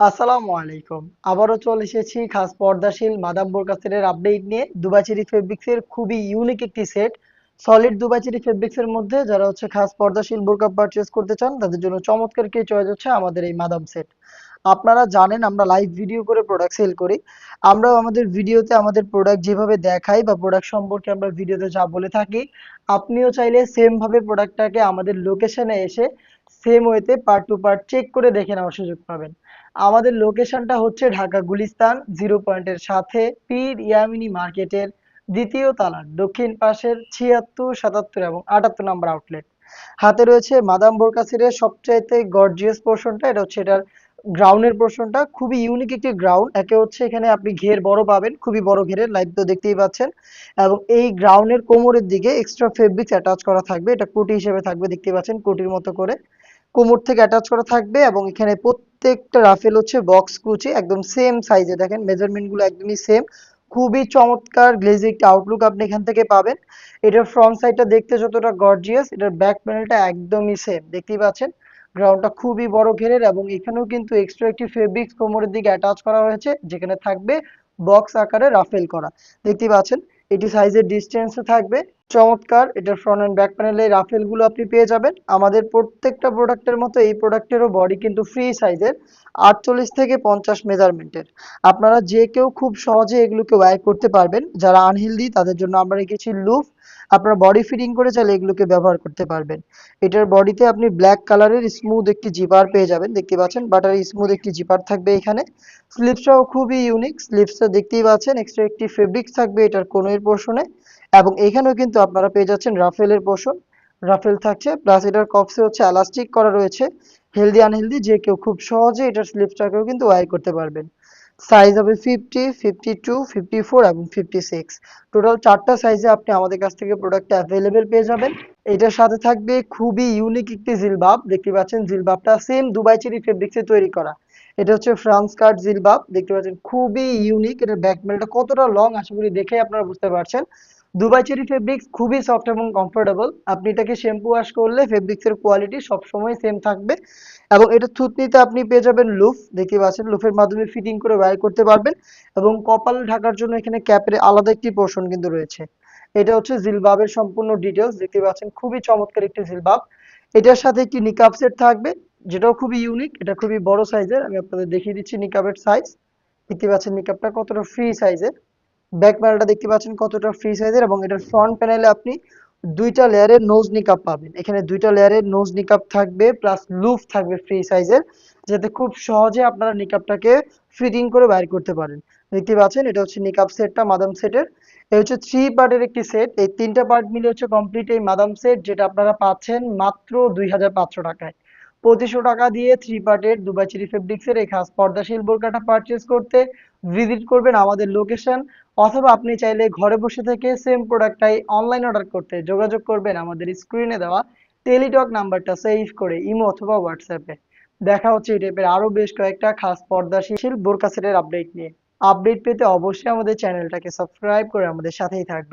আসসালামু আলাইকুম। আবারও চলে এসেছি খাস পর্দাশীল মাদাম বোরকাসের আপডেট নিয়ে। দুবাইচেরি ফেব্রিক্সের খুবই ইউনিক একটি সেট সলিড দুবাইচেরি ফেব্রিক্সের মধ্যে যারা হচ্ছে খাস পর্দাশীল বোরকা পারচেস করতে চান, তাদের জন্য চমৎকার কি চয়েস হচ্ছে আমাদের এই মাদাম সেট আপনারা জানেন আমরা লাইভ ভিডিও করে প্রোডাক্ট সেল করি। আমরাও আমাদের ভিডিওতে আমাদের প্রোডাক্ট যেভাবে দেখাই বা প্রোডাক্ট সম্পর্কে আমরা ভিডিওতে যা বলে থাকি, আপনিও চাইলে সেম ভাবে প্রোডাক্টটাকে আমাদের লোকেশনে এসে সেম ওয়েতে পার্ট টু পার্ট চেক করে দেখে নেওয়ার সুযোগ পাবেন। আমাদের লোকেশনটা হচ্ছে ঢাকা গুলিস্তান জিরো পয়েন্টের সাথে পীর ইয়ামিনী মার্কেটের দ্বিতীয় তালার দক্ষিণ পাশের ছিয়াত্তর, সাতাত্তর এবং আটাত্তর নম্বর আউটলেট হাতে রয়েছে মাদাম বোরকাসিরের সবচাইতে গর্জিয়াস পোর্শনটা এটা হচ্ছে এটার গ্রাউন্ডের পোর্শনটা খুবই ইউনিক একটি গ্রাউন্ড একে হচ্ছে এখানে আপনি ঘের বড় পাবেন, খুবই বড় ঘেরের লাইভ তো দেখতেই পাচ্ছেন। এবং এই গ্রাউন্ডের কোমরের দিকে এক্সট্রা ফেব্রিক্স অ্যাটাচ করা থাকবে, এটা কোটি হিসেবে থাকবে দেখতেই পাচ্ছেন, কোটির মতো করে। কোমর থেকে অ্যাটাচ করা থাকবে এবং এখানে প্রত্যেকটা রাফেল হচ্ছে বক্স কুচি, একদম সেম সাইজে দেখেন মেজারমেন্টগুলো একদমই সেম খুবই চমৎকার গ্লেজি একটা আউটলুক আপনি এখান থেকে পাবেন। এটার ফ্রন্ট সাইডটা দেখতে যতটা গর্জিয়াস এটার ব্যাক প্যানেলটা একদমই সেম দেখতেই পাচ্ছেন? গ্রাউন্ডটা খুবই বড় ঘেরের এবং এখানেও কিন্তু এক্সট্রা একটি ফেব্রিক্স কোমরের দিকে অ্যাটাচ করা হয়েছে, যেখানে থাকবে বক্স আকারে রাফেল করা। দেখতেই পাচ্ছেন? এটি সাইজের ডিস্টেন্সে থাকবে। চমৎকার এটার ফ্রন্ট অ্যান্ড ব্যাক প্যানেলে রাফেলগুলো আপনি পেয়ে যাবেন। আমাদের প্রত্যেকটা প্রোডাক্টের মতো এই প্রোডাক্টেরও বডি কিন্তু ফ্রি সাইজের আটচল্লিশ থেকে পঞ্চাশ মেজারমেন্টের আপনারা যে কেউ খুব সহজে এগুলোকে ওয়ার করতে পারবেন। যারা আনহেলদি তাদের জন্য আমরা রেখেছি লুফ আপনারা বডি ফিটিং করে চাইলে এগুলোকে ব্যবহার করতে পারবেন। এটার বডিতে আপনি ব্ল্যাক কালারের স্মুথ একটি জিপার পেয়ে যাবেন, দেখতে পাচ্ছেন? বাটারি স্মুথ একটি জিপার থাকবে এখানে। স্লিপসটাও খুবই ইউনিক স্লিপসটা দেখতেই পাচ্ছেন এক্সট্রা একটি ফেব্রিক্স থাকবে এটার কোনোর পোর্শনে এবং এখানেও কিন্তু আপনারা পেয়ে যাচ্ছেন রাফেলের পোর্শন রাফেল থাকছে প্লাস এটার কপসে হচ্ছে এলাস্টিক করা রয়েছে। হেলদি আনহেলদি যে কেউ খুব সহজে এটার স্লিপসটাকেও কিন্তু ওয়ার করতে পারবেন। সাইজ হবে fifty fifty two fifty four এবং ফিফটি সিক্স টোটাল চারটা সাইজে আপনি আমাদের কাছ থেকে প্রোডাক্টটা অ্যাভেলেবেল পেয়ে যাবেন। এটার সাথে থাকবে খুবই ইউনিক একটি জিলবাব। দেখতে পাচ্ছেন জিলবাবটা সেম দুবাই চেরি ফেব্রিক্সে তৈরি করা। এটা হচ্ছে ফ্রান্স কাট জিলবাব। দেখতে পাচ্ছেন খুবই ইউনিক এটার ব্যাকমেলটা কতটা লং আশা করি দেখে আপনারা বুঝতে পারছেন। দুবাই চেরি ফেব্রিক্স খুবই সফট এবং কমফোর্টেবল আপনি এটাকে শ্যাম্পু ওয়াশ করলে ফেব্রিক্সের কোয়ালিটি সবসময় সেম থাকবে এবং এটা থুতনিতে আপনি পেয়ে যাবেন লুফ দেখতে পাচ্ছেন? লুফের মাধ্যমে ফিটিং করে ওয়্যার করতে পারবেন এবং কপাল ঢাকার জন্য এখানে ক্যাপের আলাদা একটি পোর্শন কিন্তু রয়েছে। এটা হচ্ছে জিলবাবের সম্পূর্ণ ডিটেলস দেখতে পাচ্ছেন? খুবই চমৎকার একটি জিলবাব। এটার সাথে একটি নিকাব সেট থাকবে, যেটাও খুবই ইউনিক এটা খুবই বড় সাইজের আমি আপনাদের দেখিয়ে দিচ্ছি নিকাবের সাইজ দেখতে পাচ্ছেন নিকাবটা কতটা ফ্রি সাইজের ব্যাক প্যানেলটা দেখতে পাচ্ছেন কতটা ফ্রি সাইজের এবং এটার ফ্রন্ট প্যানেলে আপনি দুইটা লেয়ারের নোজ নিকাপ পাবেন। এখানে দুইটা লেয়ারের নোজ নিকাপ থাকবে প্লাস লুফ থাকবে ফ্রি সাইজের যাতে খুব সহজে আপনারা নিকাপটাকে ফিটিং করে বাইর করতে পারেন। দেখতে পাচ্ছেন, এটা হচ্ছে নিকাপ সেটটা মাদাম সেটের এই হচ্ছে থ্রি পার্টের একটি সেট এই তিনটা পার্ট মিলে হচ্ছে কমপ্লিট এই মাদাম সেট যেটা আপনারা পাচ্ছেন মাত্র দুই হাজার পাঁচশো টাকায়। পঁচিশশো টাকা দিয়ে থ্রি পার্টের দুবাই চিরি ফেব্রিক্সের এই খাস পর্দাশীল বোরকাটা পারচেস করতে ভিজিট করবেন আমাদের লোকেশন অথবা আপনি চাইলে ঘরে বসে থেকে সেম প্রোডাক্টটাই অনলাইন অর্ডার করতে যোগাযোগ করবেন আমাদের স্ক্রিনে দেওয়া টেলিটক নাম্বারটা সেভ করে ইমো অথবা হোয়াটসঅ্যাপে দেখা হচ্ছে এই টাইপের আরও বেশ কয়েকটা খাস পর্দাশীল বোরকা সেটের আপডেট নিয়ে। আপডেট পেতে অবশ্যই আমাদের চ্যানেলটাকে সাবস্ক্রাইব করে আমাদের সাথেই থাকবে